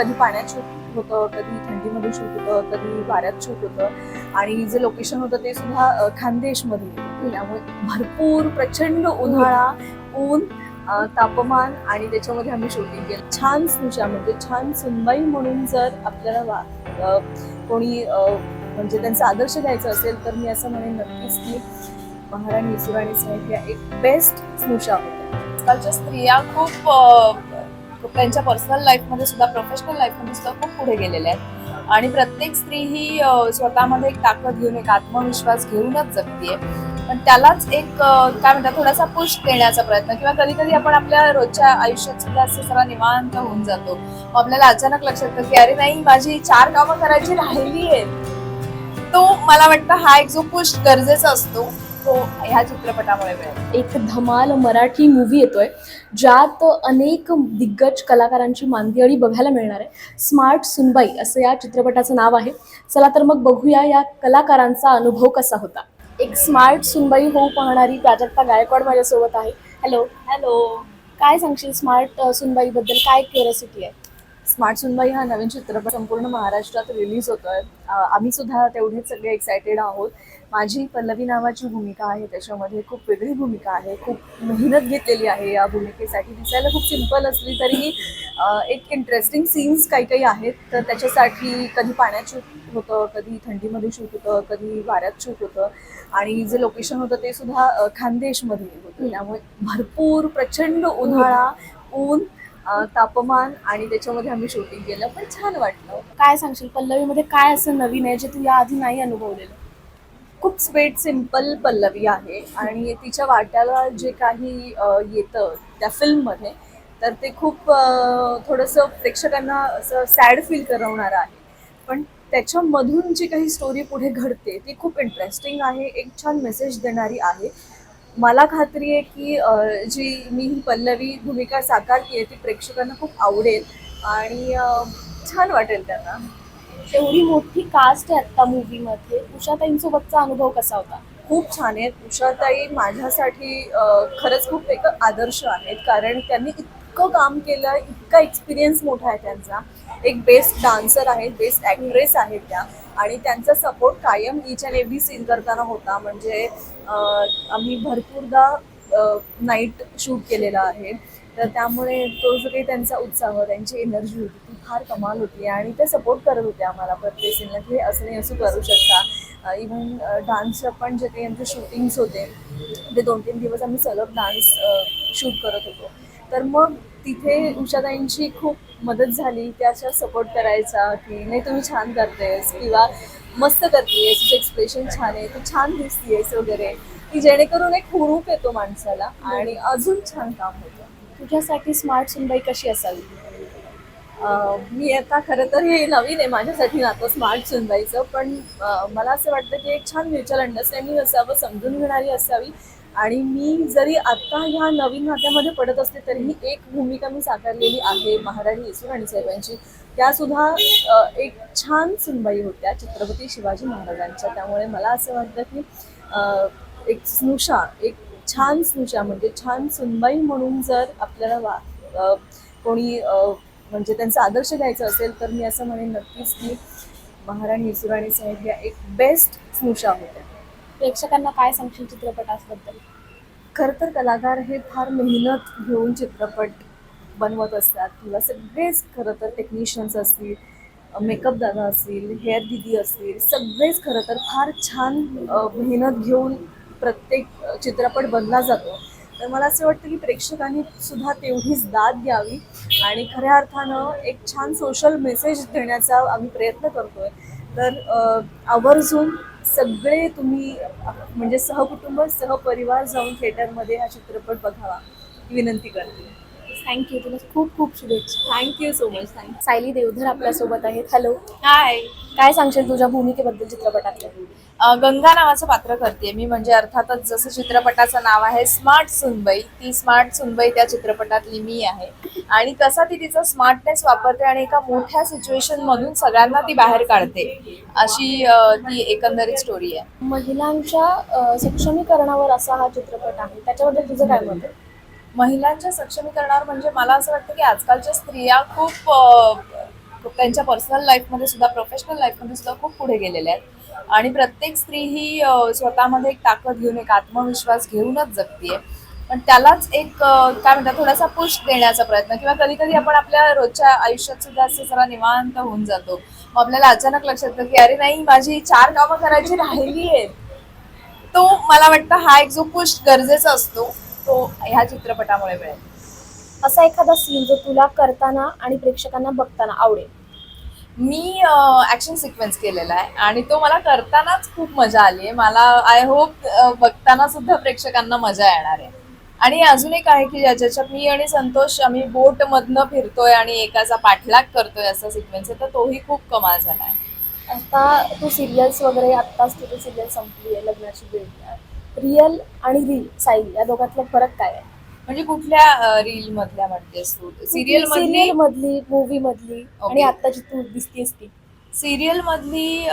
कधी पाण्यात शूट होतं कधी थंडीमध्ये शूट होतं कधी वाऱ्यात शूट होतं. आणि जे लोकेशन होतं ते सुद्धा खानदेशमध्ये त्यामुळे भरपूर प्रचंड उन्हाळा ऊन तापमान आणि त्याच्यामध्ये आम्ही शूटिंग केलं. छान स्नुषा म्हणजे छान सुनबाई म्हणून जर आपल्याला वा कोणी म्हणजे त्यांचा आदर्श द्यायचा असेल तर मी असं म्हणेन नक्कीच की महाराणी सुराणी साहेब या एक बेस्ट स्नुषा होत्या. आजकालच्या स्त्रिया खूप त्यांच्या पर्सनल लाईफमध्ये सुद्धा प्रोफेशनल लाईफमध्ये सुद्धा खूप पुढे गेलेल्या आहेत. आणि प्रत्येक स्त्री ही स्वतःमध्ये एक ताकद घेऊन एक आत्मविश्वास घेऊनच जगतीये. पण त्यालाच एक काय म्हणतात थोडासा पुश देण्याचा प्रयत्न किंवा कधी कधी आपण आपल्या रोजच्या आयुष्यात सुद्धा असं जरा निवांत होऊन जातो. आपल्याला अचानक लक्षात येतं की अरे नाही माझी चार कामं करायची राहिली आहेत. तो मला वाटतं हा एक जो पुश गरजेचा असतो तो ह्या चित्रपटामुळे मिळेल. एक धमाल मराठी मूवी येतोय ज्यात अनेक दिग्गज कलाकारांची मांदियाळी बघायला मिळणार आहे. स्मार्ट सुनबाई असं या चित्रपटाचं नाव आहे. चला तर मग बघूया या कलाकारांचा अनुभव कसा होता. एक स्मार्ट सुनबाई होऊ पाहणारी प्राजक्ता गायकवाड माझ्यासोबत आहे. हॅलो हॅलो काय सांगशील स्मार्ट सुनबाईबद्दल काय क्युरियोसिटी आहे? स्मार्ट सुनबाई हा नवीन चित्रपट संपूर्ण महाराष्ट्रात रिलीज होतोय. आम्ही सुद्धा तेवढेच सगळे एक्सायटेड आहोत. माझी पल्लवी नावाची भूमिका आहे त्याच्यामध्ये खूप वेगळी भूमिका आहे खूप मेहनत घेतलेली आहे या भूमिकेसाठी. दिसायला खूप सिंपल असली तरीही एक इंटरेस्टिंग सीन्स काही काही आहेत. तर त्याच्यासाठी कधी पाण्यात शूट होतं कधी थंडीमध्ये शूट होतं कधी वाऱ्यात शूट होतं. आणि जे लोकेशन होतं ते सुद्धा खानदेशमध्ये होतं. त्यामुळे भरपूर प्रचंड उन्हाळा ऊन तापमान आणि त्याच्यामध्ये आम्ही शूटिंग केलं. पण छान वाटलं. काय सांगशील? पल्लवीमध्ये काय असं नवीन आहे जे तू याआधी नाही अनुभवलेलं? खूप स्वीट सिंपल पल्लवी आहे. आणि तिच्या वाट्याला जे काही येतं त्या फिल्ममध्ये तर ते खूप थोडंसं प्रेक्षकांना असं सॅड फील करवणारं आहे. पण त्याच्यामधून जी काही स्टोरी पुढे घडते ती खूप इंटरेस्टिंग आहे. एक छान मेसेज देणारी आहे. मला खात्री आहे की जी मी ही पल्लवी भूमिका साकारली आहे ती प्रेक्षकांना खूप आवडेल. आणि छान वाटेल त्यांना. एवढी मोठी कास्ट आहे आत्ता मूवीमध्ये उषाताईंसोबतचा अनुभव कसा होता? खूप छान आहेत. उषाताई माझ्यासाठी खरंच खूप एक आदर्श आहेत. कारण त्यांनी इतकं काम केलं इतका एक्सपिरियन्स मोठा आहे त्यांचा. एक बेस्ट डान्सर आहेत बेस्ट ॲक्ट्रेस आहेत त्या. आणि त्यांचा सपोर्ट कायम इच अँड एव्हरी सीन करताना होता. म्हणजे आम्ही भरपूरदा नाईट शूट केलेला आहे. तर त्यामुळे तो जो काही त्यांचा उत्साह त्यांची एनर्जी होती ती फार कमाल होती आणि ते सपोर्ट करत होते आम्हाला प्रत्येक सीनला की हे असं नाही असं करू शकता. इव्हन डान्सचं पण जे काही आमचे शूटिंग्स होते ते दोन तीन दिवस आम्ही सलग डान्स शूट करत होतो. तर मग तिथे उषाताईंची खूप मदत झाली त्या अशा सपोर्ट करायचा की नाही तुम्ही छान करतेस किंवा मस्त करतेस तुझं एक्सप्रेशन छान आहे तू छान दिसतेस वगैरे. की जेणेकरून एक हुरूप येतो माणसाला आणि अजून छान काम होतं. तुझ्यासाठी स्मार्ट सुनबाई कशी असावी? मी आता खरं तर हे नवीन आहे माझ्यासाठी नातं स्मार्ट सुनबाईचं. पण मला असं वाटतं की एक छान म्युच्युअल अंडरस्टँडिंग असावं समजून घेणारी असावी. आणि मी जरी आत्ता ह्या नवीन नात्यामध्ये पडत असते तरीही एक भूमिका मी साकारलेली आहे महाराणी येसुराणी साहेबांची. त्यासुद्धा एक छान सुनबाई होत्या छत्रपती शिवाजी महाराजांच्या. त्यामुळे मला असं वाटतं की एक स्नुषा एक छान स्नुषा म्हणजे छान सुनबाई म्हणून जर आपल्याला वा कोणी म्हणजे त्यांचा आदर्श घ्यायचा असेल तर मी असं म्हणेन नक्कीच की महाराणी येसुराणी साहेब या एक बेस्ट स्नुषा होत्या प्रेक्षकांना काय सांगशील चित्रपटाबद्दल खरं तर कलाकार हे फार मेहनत घेऊन चित्रपट बनवत असतात. किंवा सगळेच खरं तर टेक्निशियन्स असतील मेकअप दादा असतील हेअर दिदी असतील सगळेच खरं तर फार छान मेहनत घेऊन प्रत्येक चित्रपट बनला जातो. तर मला असं वाटतं की प्रेक्षकांनी सुद्धा तेवढीच दाद द्यावी आणि खऱ्या अर्थानं एक छान सोशल मेसेज देण्याचा आम्ही प्रयत्न करतोय. तर आवर्जून सगळे तुम्ही म्हणजे सहकुटुंब सहपरिवार जाऊन थिएटरमध्ये हा चित्रपट बघावा विनंती करते. थँक्यू तुला खूप खूप शुभेच्छा. Thank you so much thank you Sayali Deodhar आपल्यासोबत आहेत. हॅलो हाय काय सांगशील तुझ्या भूमिकेबद्दल चित्रपटातल्या अ, गंगा नावाचं पात्र करते मी. म्हणजे अर्थातच जसं चित्रपटाचं नाव आहे स्मार्ट सुनबाई ती स्मार्ट सुनबाई त्या चित्रपटातली मी आहे. आणि कसा ती तिचा स्मार्टनेस वापरते आणि एका मोठ्या सिच्युएशन मधून सगळ्यांना ती बाहेर काढते अशी अ, ती एकंदरीत स्टोरी आहे. महिलांच्या अ, सक्षमीकरणावर असा हा चित्रपट आहे. त्याच्याबद्दल तुझं काय मत आहे? महिलांच्या सक्षमीकरणावर म्हणजे मला असं वाटतं की आजकालच्या स्त्रिया खूप त्यांच्या पर्सनल लाईफमध्ये सुद्धा प्रोफेशनल लाईफमध्ये सुद्धा खूप पुढे गेलेल्या आहेत. आणि प्रत्येक स्त्री ही स्वतःमध्ये एक ताकद घेऊन एक आत्मविश्वास घेऊनच जगतीये. पण त्यालाच एक काय म्हणतात थोडासा पुश देण्याचा प्रयत्न किंवा कधी कधी आपण आपल्या रोजच्या आयुष्यात सुद्धा असं जरा निवांत होऊन जातो. मग आपल्याला अचानक लक्षात येतं की अरे नाही माझी चार कामं करायची राहिली आहेत. तो मला वाटतं हा एक जो पुश गरजेचा असतो. तो ह्या चित्रपटामुळे मिळेल. असा एखादा सीन जो तुला करताना आणि प्रेक्षकांना बघताना आवडेल. मी ऍक्शन सिक्वेन्स केलेला आहे आणि तो मला करतानाच खूप मजा आली आहे. मला आय होप बघताना सुद्धा प्रेक्षकांना मजा येणार आहे. आणि अजून एक आहे की ज्याच्यात मी आणि संतोष आम्ही बोट मधनं फिरतोय आणि एकाचा पाठलाग करतोय असा सिक्वेन्स आहे तर तोही खूप कमाल झाला आहे. आता तू सिरियल्स वगैरे आत्ताच तुझी सिरियल संपली आहे लग्नाची वेळ रिअल आणि रील साईल या दोघातला फरक काय आहे? म्हणजे कुठल्या रील मधल्या म्हणतेस तू? सिरियल मधली? सिरियल मधली मूवी मधली आणि. आत्ताची तू दिसतीस ती. सिरियल मधली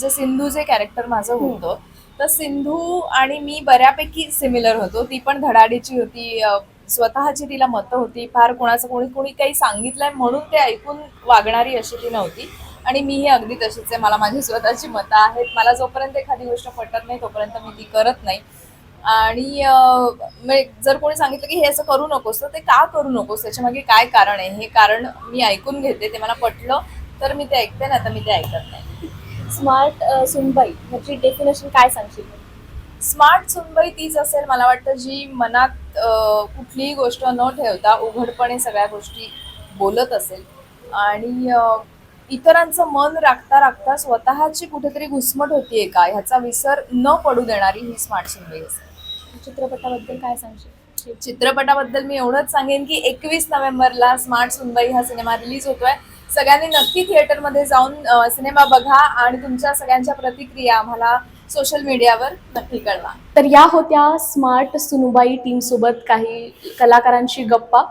जे सिंधू जे कॅरेक्टर माझं होतं तर सिंधू आणि मी बऱ्यापैकी सिमिलर होतो. ती पण धडाडीची होती स्वतःची तिला मतं होती. फार कोणाचं कोणी कोणी काही सांगितलंय म्हणून ते ऐकून वागणारी अशी ती नव्हती. आणि मीही अगदी तशीच आहे. मला माझी स्वतःची मतं आहेत. मला जोपर्यंत एखादी गोष्ट पटत नाही तोपर्यंत मी ती करत नाही. आणि म्हणजे जर कोणी सांगितलं की हे असं करू नकोस तर ते का करू नकोस? त्याच्यामागे काय कारण आहे? हे कारण मी ऐकून घेते. ते मला पटलं तर मी ते ऐकते ना तर मी ते ऐकत नाही. स्मार्ट सुनबाई ह्याची डेफिनेशन काय सांगशील? स्मार्ट सुनबाई तीच असेल मला वाटतं जी मनात कुठलीही गोष्ट न ठेवता उघडपणे सगळ्या गोष्टी बोलत असेल. आणि इतरांचं मन राखता राखता स्वतःची कुठेतरी घुसमट होतीये का ह्याचा विसर न पडू देणारी ही स्मार्ट सुनबाई असेल चित्रपटाबद्दल काय सांगशील? चित्रपटाबद्दल मी एवढंच सांगेन की एकवीस नोव्हेंबरला स्मार्ट सुनबाई हा सिनेमा रिलीज होतोय. सगळ्यांनी नक्की थिएटरमध्ये जाऊन सिनेमा बघा आणि तुमच्या सगळ्यांच्या प्रतिक्रिया आम्हाला सोशल मीडियावर नक्की कळवा. तर या होत्या स्मार्ट सुनुबाई टीम सोबत काही कलाकारांची गप्पा.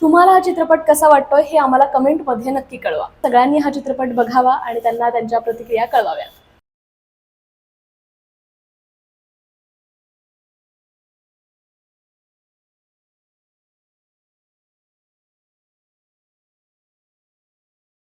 तुम्हाला हा चित्रपट कसा वाटतोय हे आम्हाला कमेंटमध्ये नक्की कळवा. सगळ्यांनी हा चित्रपट बघावा आणि त्यांना त्यांच्या प्रतिक्रिया कळवाव्या.